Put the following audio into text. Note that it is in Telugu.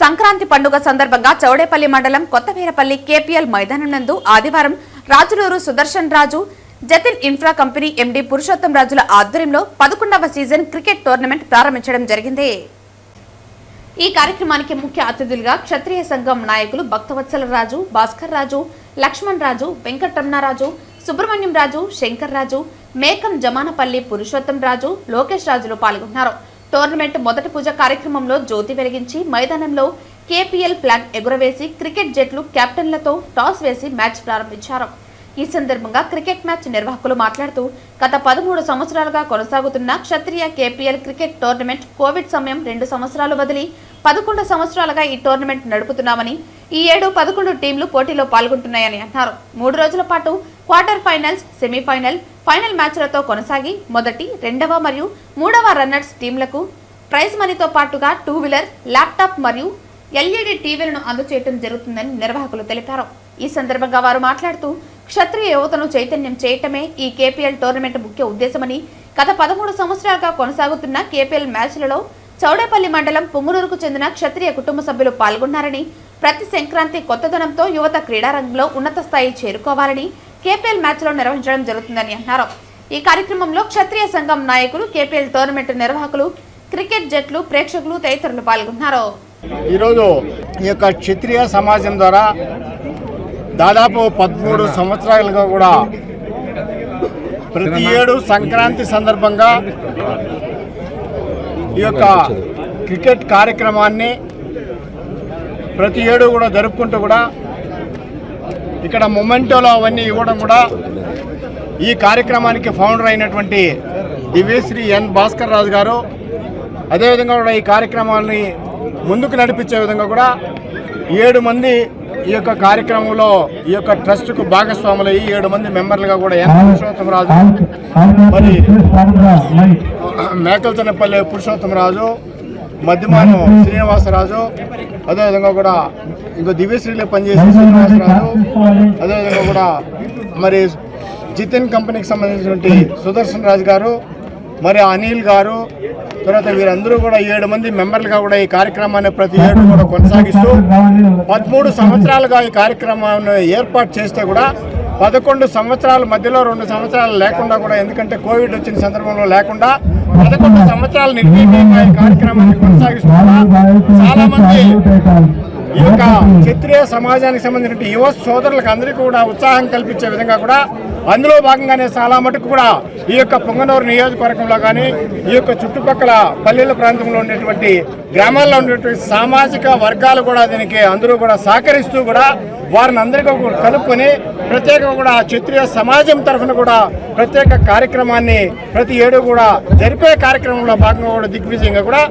సంక్రాంతి పండుగ సందర్భంగా చౌడేపల్లి మండలం కొత్తవీరపల్లి కేపీఎల్ మైదానం నందు ఆదివారం Rajuluru Sudarshan Raju Jatin infra company MD Purushottam రాజుల ఆధ్వర్యంలో పదకొండవ సీజన్ క్రికెట్ టోర్నమెంట్ ప్రారంభించడం జరిగింది. ఈ కార్యక్రమానికి ముఖ్య అతిథులుగా క్షత్రియ సంఘం నాయకులు భక్తవత్సల రాజు భాస్కర్ రాజు లక్ష్మణ్ రాజు వెంకటరమణరాజు సుబ్రహ్మణ్యం రాజు శంకర్ రాజు మేకం జమానపల్లి పురుషోత్తం రాజు లోకేష్ రాజులు పాల్గొన్నారు. టోర్నమెంట్ మొదటి పూజ కార్యక్రమంలో జ్యోతి వెలిగించి మైదానంలో కేపీఎల్ ఫ్లాగ్ ఎగురవేసి క్రికెట్ జట్లు కెప్టెన్లతో టాస్ వేసి మ్యాచ్ ప్రారంభించారు. ఈ సందర్భంగా క్రికెట్ మ్యాచ్ నిర్వాహకులు మాట్లాడుతూ గత పదమూడు సంవత్సరాలుగా కొనసాగుతున్న Kshatriya KPL cricket tournament Covid సమయం రెండు సంవత్సరాలు వదిలి పదకొండు సంవత్సరాలుగా ఈ టోర్నమెంట్ నడుపుతున్నామని ఈ ఏడు పదకొండు టీంలు పోటీలో పాల్గొంటున్నాయని అన్నారు. మూడు రోజుల పాటు క్వార్టర్ ఫైనల్స్ సెమీఫైనల్ ఫైనల్ మ్యాచ్లతో కొనసాగి మొదటి రెండవ మరియు మూడవ రన్నర్స్ టీంలకు ప్రైజ్ మనీతో పాటుగా టూ వీలర్ ల్యాప్టాప్ మరియు ఎల్ఈడి టీవీలను అందచేయటం జరుగుతుందని నిర్వాహకులు తెలిపారు. ఈ సందర్భంగా వారు మాట్లాడుతూ క్షత్రియ యువతను చైతన్యం చేయటమే ఈ కేపీఎల్ టోర్నమెంట్ ముఖ్య ఉద్దేశమని గత పదమూడు సంవత్సరాలుగా కొనసాగుతున్న కేపీఎల్ మ్యాచ్లలో చౌడేపల్లి మండలం పుంగునూరుకు చెందిన క్షత్రియ కుటుంబ సభ్యులు పాల్గొన్నారని ప్రతి సంక్రాంతి కొత్తదనంతో యువత క్రీడారంగంలో ఉన్నత స్థాయి చేరుకోవాలని కేపీఎల్ మ్యాచ్లో నిర్వహించడం జరుగుతుందని అన్నారు. ఈ కార్యక్రమంలో క్షత్రియ సంఘం నాయకులు కేపీఎల్ టోర్నమెంట్ నిర్వాహకులు క్రికెట్ జట్లు ప్రేక్షకులు తదితరులు పాల్గొన్నారు. ఈరోజు ఈ యొక్క క్షత్రియ సమాజం ద్వారా దాదాపు పదమూడు సంవత్సరాలుగా కూడా ప్రతి ఏడు సంక్రాంతి సందర్భంగా ఈ యొక్క క్రికెట్ కార్యక్రమాన్ని ప్రతి ఏడు కూడా జరుపుకుంటూ కూడా ఇక్కడ మొమెంటోలో అవన్నీ ఇవ్వడం కూడా ఈ కార్యక్రమానికి ఫౌండర్ అయినటువంటి దివ్యశ్రీ ఎన్ భాస్కర్ రాజు గారు అదేవిధంగా కూడా ఈ కార్యక్రమాన్ని ముందుకు నడిపించే విధంగా కూడా ఏడు మంది ఈ యొక్క కార్యక్రమంలో ఈ యొక్క ట్రస్ట్కు భాగస్వాములు అయ్యి ఏడు మంది మెంబర్లుగా కూడా ఎన్ పురుషోత్తమరాజు మరి మేకలతనపల్లి పురుషోత్తమరాజు మధ్యమానం శ్రీనివాసరాజు అదేవిధంగా కూడా ఇంకో దివ్యశ్రీలో పనిచేసే శ్రీనివాసరాజు అదేవిధంగా కూడా మరి జితిన్ కంపెనీకి సంబంధించినటువంటి సుదర్శన్ రాజు గారు మరి అనిల్ గారు తర్వాత వీరందరూ కూడా ఏడు మంది మెంబర్లుగా కూడా ఈ కార్యక్రమాన్ని ప్రతి ఏడు కూడా కొనసాగిస్తూ పదమూడు సంవత్సరాలుగా ఈ కార్యక్రమాన్ని ఏర్పాటు చేస్తే కూడా పదకొండు సంవత్సరాల మధ్యలో రెండు సంవత్సరాలు లేకుండా కూడా ఎందుకంటే కోవిడ్ వచ్చిన సందర్భంలో లేకుండా పదకొండు సంవత్సరాలు నిర్వీర్యంగా ఈ కార్యక్రమాన్ని కొనసాగిస్తున్నారు చాలా మంది ఈ యొక్క క్షత్రియ సమాజానికి సంబంధించిన యువ సోదరులకు అందరికీ కూడా ఉత్సాహం కల్పించే విధంగా కూడా అందులో భాగంగానే చాలా మటుకు కూడా ఈ యొక్క పొంగనూరు నియోజకవర్గంలో కానీ ఈ యొక్క చుట్టుపక్కల పల్లెల ప్రాంతంలో ఉండేటువంటి గ్రామాల్లో ఉండేటువంటి సామాజిక వర్గాలు కూడా దీనికి అందరూ కూడా సహకరిస్తూ కూడా వారిని అందరికీ కలుపుకొని ప్రత్యేకంగా కూడా క్షత్రియ సమాజం తరఫున కూడా ప్రత్యేక కార్యక్రమాన్ని ప్రతి ఏడు కూడా జరిపే కార్యక్రమంలో భాగంగా కూడా దిగ్విజయంగా కూడా